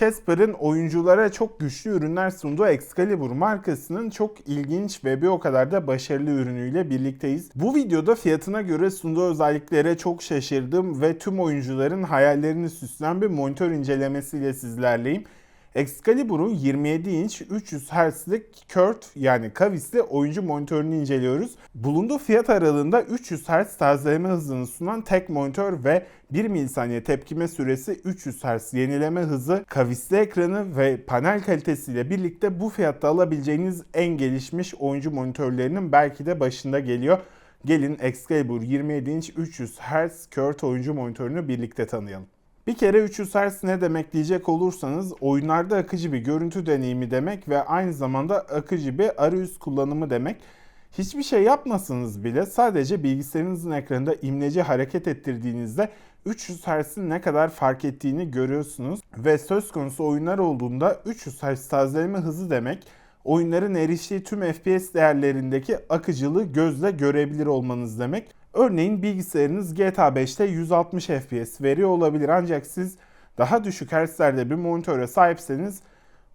Casper'ın oyunculara çok güçlü ürünler sunduğu Excalibur markasının çok ilginç ve bir o kadar da başarılı ürünüyle birlikteyiz. Bu videoda fiyatına göre sunduğu özelliklere çok şaşırdım ve tüm oyuncuların hayallerini süsleyen bir monitör incelemesiyle sizlerleyim. Excalibur'un 27 inç 300 Hz'lik Curved yani kavisli oyuncu monitörünü inceliyoruz. Bulunduğu fiyat aralığında 300 Hz tazeleme hızını sunan tek monitör ve 1 milisaniye tepkime süresi 300 Hz yenileme hızı, kavisli ekranı ve panel kalitesiyle birlikte bu fiyatta alabileceğiniz en gelişmiş oyuncu monitörlerinin belki de başında geliyor. Gelin Excalibur 27 inç 300 Hz Curved oyuncu monitörünü birlikte tanıyalım. Bir kere 300 Hz ne demek diyecek olursanız oyunlarda akıcı bir görüntü deneyimi demek ve aynı zamanda akıcı bir arayüz kullanımı demek. Hiçbir şey yapmasanız bile sadece bilgisayarınızın ekranında imleci hareket ettirdiğinizde 300 Hz'in ne kadar fark ettiğini görüyorsunuz ve söz konusu oyunlar olduğunda 300 Hz tazeleme hızı demek oyunların eriştiği tüm FPS değerlerindeki akıcılığı gözle görebilir olmanız demek. Örneğin bilgisayarınız GTA 5'te 160 FPS veriyor olabilir ancak siz daha düşük hertzlerde bir monitöre sahipseniz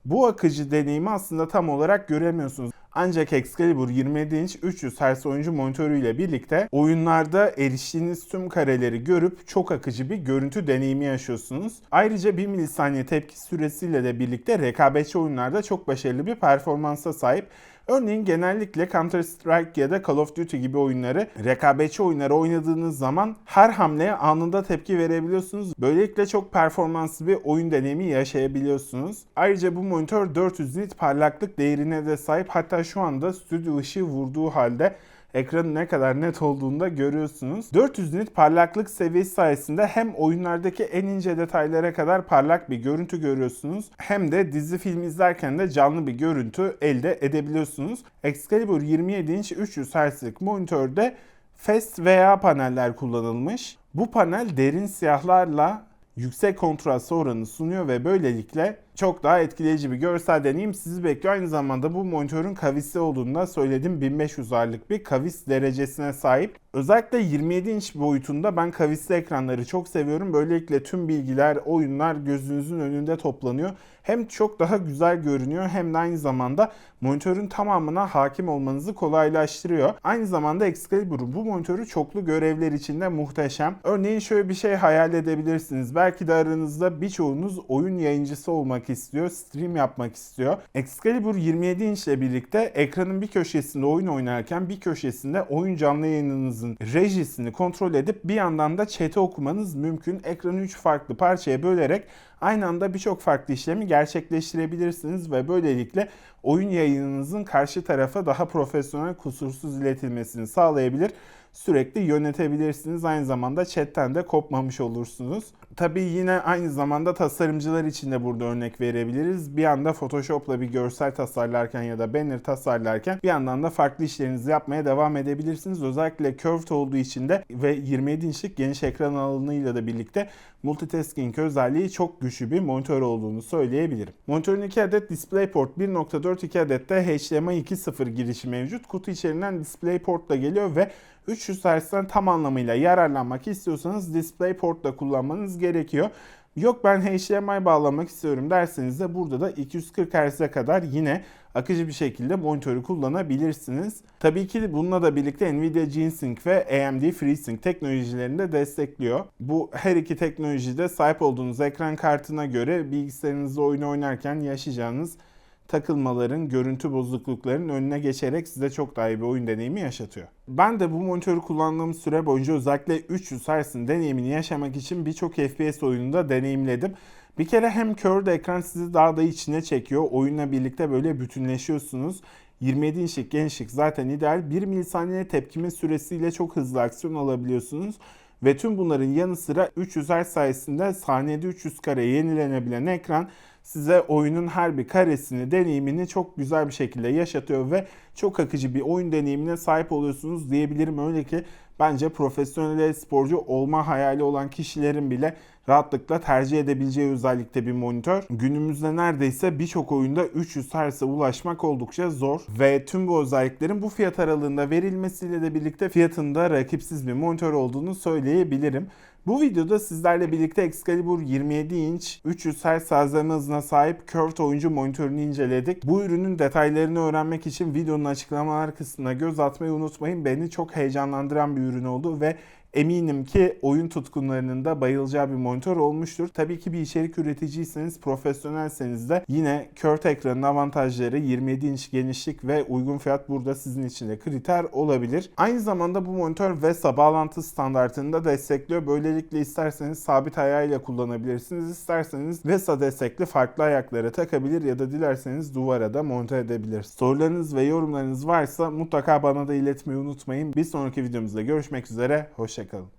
bu akıcı deneyimi aslında tam olarak göremiyorsunuz. Ancak Excalibur 27 inç 300 Hz oyuncu monitörüyle birlikte oyunlarda eriştiğiniz tüm kareleri görüp çok akıcı bir görüntü deneyimi yaşıyorsunuz. Ayrıca 1 milisaniye tepki süresiyle de birlikte rekabetçi oyunlarda çok başarılı bir performansa sahip. Örneğin genellikle Counter Strike ya da Call of Duty gibi oyunları rekabetçi oyunları oynadığınız zaman her hamleye anında tepki verebiliyorsunuz. Böylelikle çok performanslı bir oyun deneyimi yaşayabiliyorsunuz. Ayrıca bu monitör 400 nit parlaklık değerine de sahip. Hatta şu anda stüdyo ışığı vurduğu halde ekranın ne kadar net olduğunu da görüyorsunuz. 400 nit parlaklık seviyesi sayesinde hem oyunlardaki en ince detaylara kadar parlak bir görüntü görüyorsunuz hem de dizi film izlerken de canlı bir görüntü elde edebiliyorsunuz. Excalibur 27 inç 300 Hz'lik monitörde fast veya paneller kullanılmış. Bu panel derin siyahlarla yüksek kontrast oranı sunuyor ve böylelikle çok daha etkileyici bir görsel deneyim sizi bekliyor. Aynı zamanda bu monitörün kavisli olduğunu da söyledim. 1500 ağırlık bir kavis derecesine sahip. Özellikle 27 inç boyutunda ben kavisli ekranları çok seviyorum. Böylelikle tüm bilgiler, oyunlar gözünüzün önünde toplanıyor. Hem çok daha güzel görünüyor hem de aynı zamanda monitörün tamamına hakim olmanızı kolaylaştırıyor. Aynı zamanda Excalibur'un bu monitörü çoklu görevler için de muhteşem. Örneğin şöyle bir şey hayal edebilirsiniz. Belki de aranızda birçoğunuz oyun yayıncısı olmak istiyor, stream yapmak istiyor. Excalibur 27 inç ile birlikte ekranın bir köşesinde oyun oynarken bir köşesinde oyun canlı yayınınızın rejisini kontrol edip bir yandan da chat'i okumanız mümkün. Ekranı 3 farklı parçaya bölerek aynı anda birçok farklı işlemi gerçekleştirebilirsiniz ve böylelikle oyun yayınınızın karşı tarafa daha profesyonel kusursuz iletilmesini sağlayabilir sürekli yönetebilirsiniz. Aynı zamanda chatten de kopmamış olursunuz. Tabii yine aynı zamanda tasarımcılar için de burada örnek verebiliriz. Bir anda Photoshop'la bir görsel tasarlarken ya da banner tasarlarken bir yandan da farklı işlerinizi yapmaya devam edebilirsiniz. Özellikle curved olduğu için de ve 27 inçlik geniş ekran alanıyla da birlikte multitasking özelliği çok güçlü bir monitör olduğunu söyleyebilirim. Monitörün 2 adet DisplayPort 1.4 2 adet de HDMI 2.0 girişi mevcut. Kutu içerisinden DisplayPort da geliyor ve 300 Hz'den tam anlamıyla yararlanmak istiyorsanız DisplayPort da kullanmanız gerekiyor. Yok ben HDMI bağlamak istiyorum derseniz de burada da 240 Hz'e kadar yine akıcı bir şekilde monitörü kullanabilirsiniz. Tabii ki bununla da birlikte Nvidia G-Sync ve AMD FreeSync teknolojilerini de destekliyor. Bu her iki teknolojide sahip olduğunuz ekran kartına göre bilgisayarınızda oyun oynarken yaşayacağınız takılmaların, görüntü bozukluklarının önüne geçerek size çok daha iyi bir oyun deneyimi yaşatıyor. Ben de bu monitörü kullandığım süre boyunca özellikle 300 Hz'ın deneyimini yaşamak için birçok FPS oyununda deneyimledim. Bir kere hem curved ekran sizi daha da içine çekiyor. Oyunla birlikte böyle bütünleşiyorsunuz. 27 inçlik genişlik zaten ideal. 1 milisaniye tepkime süresiyle çok hızlı aksiyon alabiliyorsunuz. Ve tüm bunların yanı sıra 300 Hz sayesinde saniyede 300 kare yenilenebilen ekran size oyunun her bir karesini, deneyimini çok güzel bir şekilde yaşatıyor ve çok akıcı bir oyun deneyimine sahip oluyorsunuz diyebilirim. Öyle ki bence profesyonel sporcu olma hayali olan kişilerin bile rahatlıkla tercih edebileceği özellikte bir monitör. Günümüzde neredeyse birçok oyunda 300 Hz'e ulaşmak oldukça zor ve tüm bu özelliklerin bu fiyat aralığında verilmesiyle de birlikte fiyatında rakipsiz bir monitör olduğunu söyleyebilirim. Bu videoda sizlerle birlikte Excalibur 27 inç 300 Hz sazlama hızına sahip Curved oyuncu monitörünü inceledik. Bu ürünün detaylarını öğrenmek için videonun açıklamalar kısmına göz atmayı unutmayın. Beni çok heyecanlandıran bir ürün oldu ve Eminim ki oyun tutkunlarının da bayılacağı bir monitör olmuştur. Tabii ki bir içerik üreticiyseniz, profesyonelseniz de yine Curved ekranın avantajları 27 inç genişlik ve uygun fiyat burada sizin için de kriter olabilir. Aynı zamanda bu monitör VESA bağlantı standartını da destekliyor. Böylelikle isterseniz sabit ayağıyla kullanabilirsiniz. İsterseniz VESA destekli farklı ayaklara takabilir ya da dilerseniz duvara da monte edebilir. Sorularınız ve yorumlarınız varsa mutlaka bana da iletmeyi unutmayın. Bir sonraki videomuzda görüşmek üzere. Hoşçakalın. Mexico